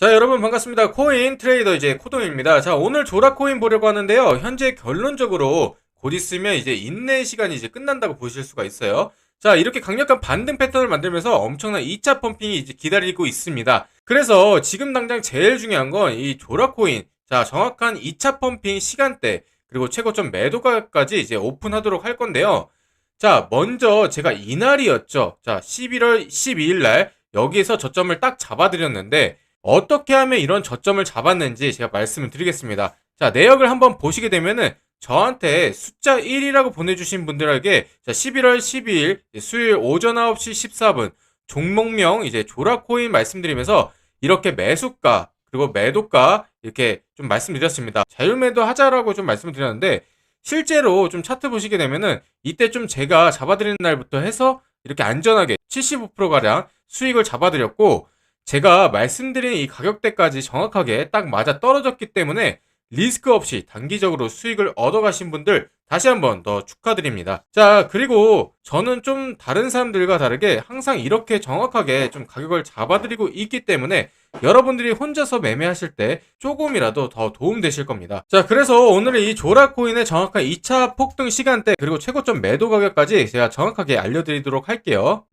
자, 여러분 반갑습니다. 코인 트레이더 이제 코동입니다. 자, 오늘 조라 코인 보려고 하는데요. 현재 결론적으로 곧 있으면 이제 인내 시간이 이제 끝난다고 보실 수가 있어요. 자, 이렇게 강력한 반등 패턴을 만들면서 엄청난 2차 펌핑이 이제 기다리고 있습니다. 그래서 지금 당장 제일 중요한 건 이 조라 코인. 자, 정확한 2차 펌핑 시간대, 그리고 최고점 매도 가격까지 이제 오픈하도록 할 건데요. 자, 먼저 제가 이날이었죠. 자, 11월 12일 날 여기에서 저점을 딱 잡아드렸는데 어떻게 하면 이런 저점을 잡았는지 제가 말씀을 드리겠습니다. 자, 내역을 한번 보시게 되면은 저한테 숫자 1이라고 보내주신 분들에게 자, 11월 12일 수요일 오전 9시 14분 종목명 이제 조라코인 말씀드리면서 이렇게 매수가 그리고 매도가 이렇게 좀 말씀드렸습니다. 자율매도 하자라고 좀 말씀을 드렸는데 실제로 좀 차트 보시게 되면은 이때 좀 제가 잡아드리는 날부터 해서 이렇게 안전하게 75%가량 수익을 잡아드렸고 제가 말씀드린 이 가격대까지 정확하게 딱 맞아 떨어졌기 때문에 리스크 없이 단기적으로 수익을 얻어가신 분들 다시 한번 더 축하드립니다. 자, 그리고 저는 좀 다른 사람들과 다르게 항상 이렇게 정확하게 좀 가격을 잡아드리고 있기 때문에 여러분들이 혼자서 매매하실 때 조금이라도 더 도움되실 겁니다. 자, 그래서 오늘은 이 조라코인의 정확한 2차 폭등 시간대 그리고 최고점 매도 가격까지 제가 정확하게 알려드리도록 할게요.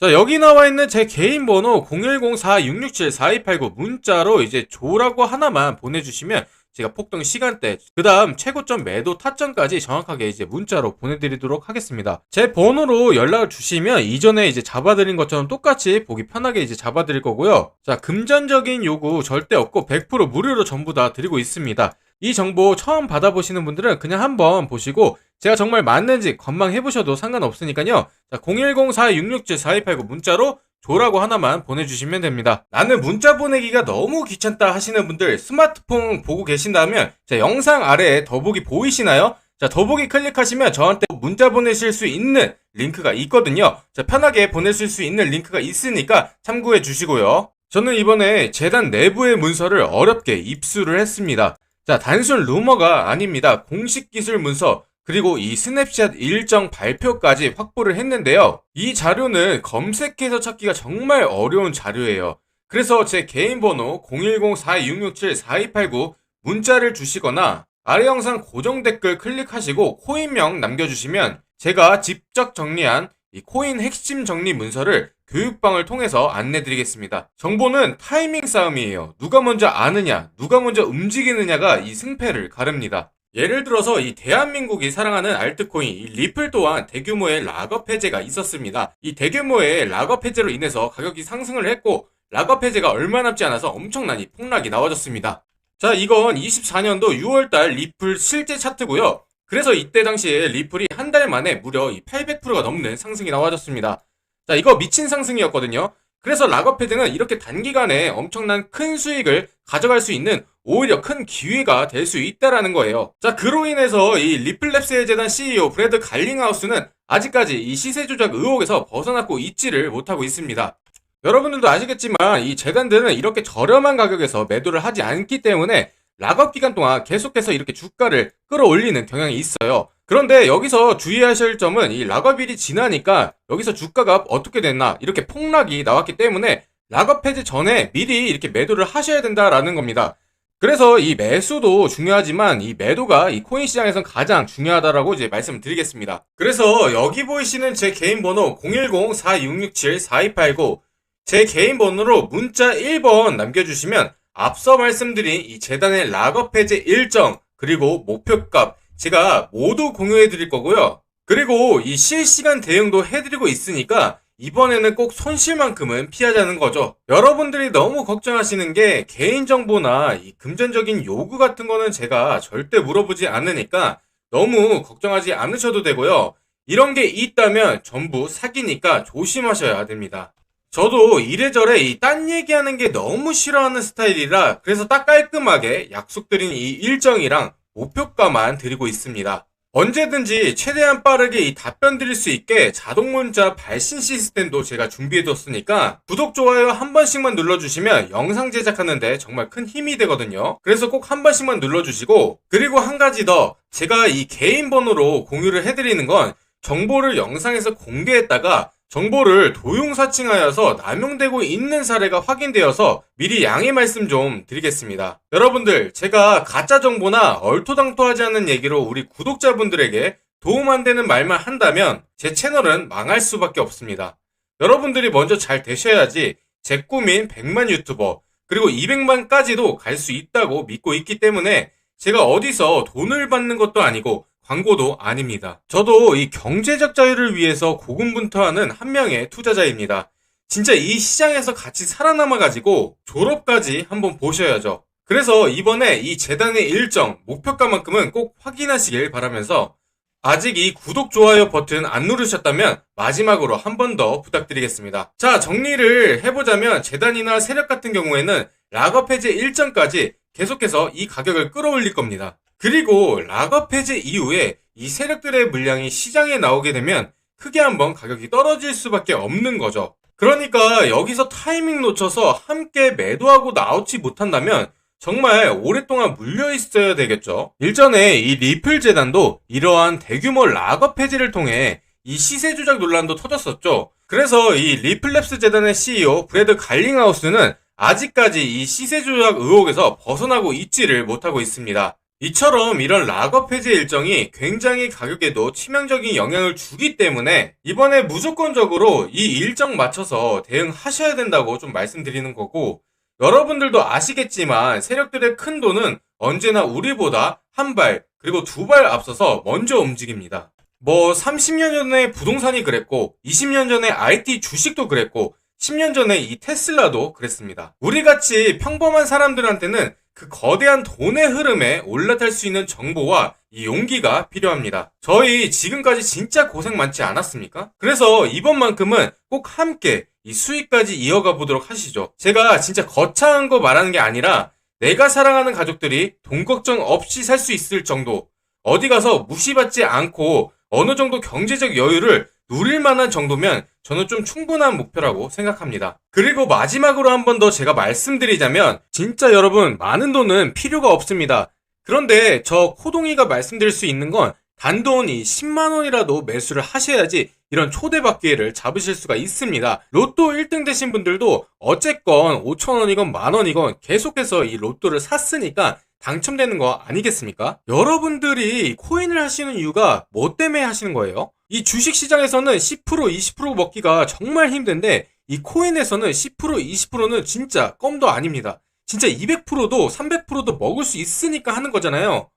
자, 여기 나와 있는 제 개인 번호 010-4667-4289 문자로 이제 조라고 하나만 보내주시면 제가 폭등 시간대, 그 다음 최고점 매도 타점까지 정확하게 이제 문자로 보내드리도록 하겠습니다. 제 번호로 연락을 주시면 이전에 이제 잡아드린 것처럼 똑같이 보기 편하게 이제 잡아드릴 거고요. 자, 금전적인 요구 절대 없고 100% 무료로 전부 다 드리고 있습니다. 이 정보 처음 받아보시는 분들은 그냥 한번 보시고 제가 정말 맞는지 건망해보셔도 상관없으니까요. 자, 010-4266-4289 문자로 조라고 하나만 보내주시면 됩니다. 나는 문자 보내기가 너무 귀찮다 하시는 분들 스마트폰 보고 계신다면 자, 영상 아래에 더보기 보이시나요? 자, 더보기 클릭하시면 저한테 문자 보내실 수 있는 링크가 있거든요. 자, 편하게 보내실 수 있는 링크가 있으니까 참고해 주시고요. 저는 이번에 재단 내부의 문서를 어렵게 입수를 했습니다. 자, 단순 루머가 아닙니다. 공식 기술 문서, 그리고 이 스냅샷 일정 발표까지 확보를 했는데요. 이 자료는 검색해서 찾기가 정말 어려운 자료예요. 그래서 제 개인 번호 010-4267-4289 문자를 주시거나 아래 영상 고정 댓글 클릭하시고 코인명 남겨주시면 제가 직접 정리한 이 코인 핵심 정리 문서를 교육방을 통해서 안내드리겠습니다. 정보는 타이밍 싸움이에요. 누가 먼저 아느냐, 누가 먼저 움직이느냐가 이 승패를 가릅니다. 예를 들어서 이 대한민국이 사랑하는 알트코인 이 리플 또한 대규모의 락업 해제가 있었습니다. 이 대규모의 락업 해제로 인해서 가격이 상승을 했고 락업 해제가 얼마 남지 않아서 엄청난 이 폭락이 나와졌습니다. 자 이건 24년도 6월달 리플 실제 차트고요. 그래서 이때 당시에 리플이 한 달 만에 무려 이 800%가 넘는 상승이 나와졌습니다. 자 이거 미친 상승이었거든요. 그래서 락업 헤드는 이렇게 단기간에 엄청난 큰 수익을 가져갈 수 있는 오히려 큰 기회가 될 수 있다라는 거예요. 자, 그로 인해서 이 리플랩스의 재단 CEO 브래드 갈링하우스는 아직까지 이 시세 조작 의혹에서 벗어나고 있지를 못하고 있습니다. 여러분들도 아시겠지만 이 재단들은 이렇게 저렴한 가격에서 매도를 하지 않기 때문에 락업 기간 동안 계속해서 이렇게 주가를 끌어올리는 경향이 있어요. 그런데 여기서 주의하실 점은 이 락업일이 지나니까 여기서 주가가 어떻게 됐나 이렇게 폭락이 나왔기 때문에 락업 해제 전에 미리 이렇게 매도를 하셔야 된다라는 겁니다. 그래서 이 매수도 중요하지만 이 매도가 이 코인 시장에선 가장 중요하다라고 이제 말씀을 드리겠습니다. 그래서 여기 보이시는 제 개인 번호 010-4667-4289 제 개인 번호로 문자 1번 남겨주시면 앞서 말씀드린 이 재단의 락업 해제 일정 그리고 목표값 제가 모두 공유해 드릴 거고요. 그리고 이 실시간 대응도 해드리고 있으니까 이번에는 꼭 손실만큼은 피하자는 거죠. 여러분들이 너무 걱정하시는 게 개인정보나 이 금전적인 요구 같은 거는 제가 절대 물어보지 않으니까 너무 걱정하지 않으셔도 되고요. 이런 게 있다면 전부 사기니까 조심하셔야 됩니다. 저도 이래저래 이 딴 얘기하는 게 너무 싫어하는 스타일이라 그래서 딱 깔끔하게 약속드린 이 일정이랑 목표가만 드리고 있습니다. 언제든지 최대한 빠르게 이 답변 드릴 수 있게 자동 문자 발신 시스템도 제가 준비해뒀으니까 구독, 좋아요 한 번씩만 눌러주시면 영상 제작하는데 정말 큰 힘이 되거든요. 그래서 꼭 한 번씩만 눌러주시고 그리고 한 가지 더 제가 이 개인 번호로 공유를 해드리는 건 정보를 영상에서 공개했다가 정보를 도용사칭하여서 남용되고 있는 사례가 확인되어서 미리 양해 말씀 좀 드리겠습니다. 여러분들, 제가 가짜 정보나 얼토당토하지 않는 얘기로 우리 구독자분들에게 도움 안 되는 말만 한다면 제 채널은 망할 수밖에 없습니다. 여러분들이 먼저 잘 되셔야지 제 꿈인 100만 유튜버 그리고 200만까지도 갈 수 있다고 믿고 있기 때문에 제가 어디서 돈을 받는 것도 아니고 광고도 아닙니다. 저도 이 경제적 자유를 위해서 고군분투하는 한 명의 투자자입니다. 진짜 이 시장에서 같이 살아남아가지고 졸업까지 한번 보셔야죠. 그래서 이번에 이 재단의 일정, 목표가만큼은 꼭 확인하시길 바라면서 아직 이 구독, 좋아요 버튼 안 누르셨다면 마지막으로 한 번 더 부탁드리겠습니다. 자, 정리를 해보자면 재단이나 세력 같은 경우에는 락업 해제 일정까지 계속해서 이 가격을 끌어올릴 겁니다. 그리고 락업 해제 이후에 이 세력들의 물량이 시장에 나오게 되면 크게 한번 가격이 떨어질 수밖에 없는 거죠. 그러니까 여기서 타이밍 놓쳐서 함께 매도하고 나오지 못한다면 정말 오랫동안 물려 있어야 되겠죠. 일전에 이 리플 재단도 이러한 대규모 락업 해지를 통해 이 시세 조작 논란도 터졌었죠. 그래서 이 리플랩스 재단의 CEO 브래드 갈링하우스는 아직까지 이 시세 조작 의혹에서 벗어나고 있지를 못하고 있습니다. 이처럼 이런 락업 해제 일정이 굉장히 가격에도 치명적인 영향을 주기 때문에 이번에 무조건적으로 이 일정 맞춰서 대응하셔야 된다고 좀 말씀드리는 거고 여러분들도 아시겠지만 세력들의 큰 돈은 언제나 우리보다 한 발, 그리고 두 발 앞서서 먼저 움직입니다. 뭐 30년 전에 부동산이 그랬고 20년 전에 IT 주식도 그랬고 10년 전에 이 테슬라도 그랬습니다. 우리 같이 평범한 사람들한테는 그 거대한 돈의 흐름에 올라탈 수 있는 정보와 이 용기가 필요합니다. 저희 지금까지 진짜 고생 많지 않았습니까? 그래서 이번만큼은 꼭 함께 이 수익까지 이어가 보도록 하시죠. 제가 진짜 거창한 거 말하는 게 아니라 내가 사랑하는 가족들이 돈 걱정 없이 살 수 있을 정도 어디 가서 무시받지 않고 어느 정도 경제적 여유를 누릴 만한 정도면 저는 좀 충분한 목표라고 생각합니다. 그리고 마지막으로 한 번 더 제가 말씀드리자면 진짜 여러분 많은 돈은 필요가 없습니다. 그런데 저 코동이가 말씀드릴 수 있는 건 단돈이 10만 원이라도 매수를 하셔야지 이런 초대박 기회를 잡으실 수가 있습니다. 로또 1등 되신 분들도 어쨌건 5천 원이건 만 원이건 계속해서 이 로또를 샀으니까 당첨되는 거 아니겠습니까? 여러분들이 코인을 하시는 이유가 뭐 때문에 하시는 거예요? 이 주식 시장에서는 10% 20% 먹기가 정말 힘든데 이 코인에서는 10% 20%는 진짜 껌도 아닙니다. 진짜 200%도 300%도 먹을 수 있으니까 하는 거잖아요.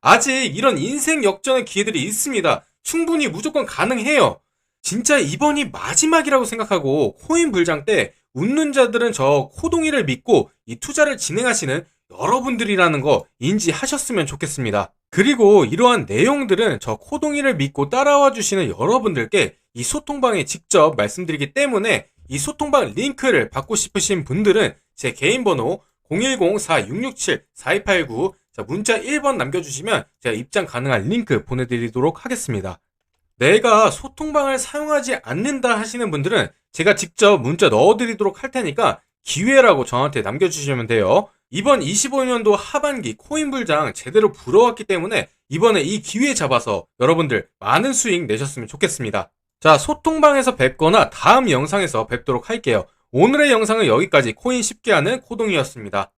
아직 이런 인생 역전의 기회들이 있습니다. 충분히 무조건 가능해요. 진짜 이번이 마지막이라고 생각하고 코인 불장 때 웃는 자들은 저 코동이를 믿고 이 투자를 진행하시는 여러분들이라는 거 인지하셨으면 좋겠습니다. 그리고 이러한 내용들은 저 코동이를 믿고 따라와 주시는 여러분들께 이 소통방에 직접 말씀드리기 때문에 이 소통방 링크를 받고 싶으신 분들은 제 개인 번호 010-4667-4289 자, 문자 1번 남겨주시면 제가 입장 가능한 링크 보내드리도록 하겠습니다. 내가 소통방을 사용하지 않는다 하시는 분들은 제가 직접 문자 넣어드리도록 할 테니까 기회라고 저한테 남겨주시면 돼요. 이번 25년도 하반기 코인 불장 제대로 불어왔기 때문에 이번에 이 기회 잡아서 여러분들 많은 수익 내셨으면 좋겠습니다. 자, 소통방에서 뵙거나 다음 영상에서 뵙도록 할게요. 오늘의 영상은 여기까지 코인 쉽게 하는 코동이었습니다.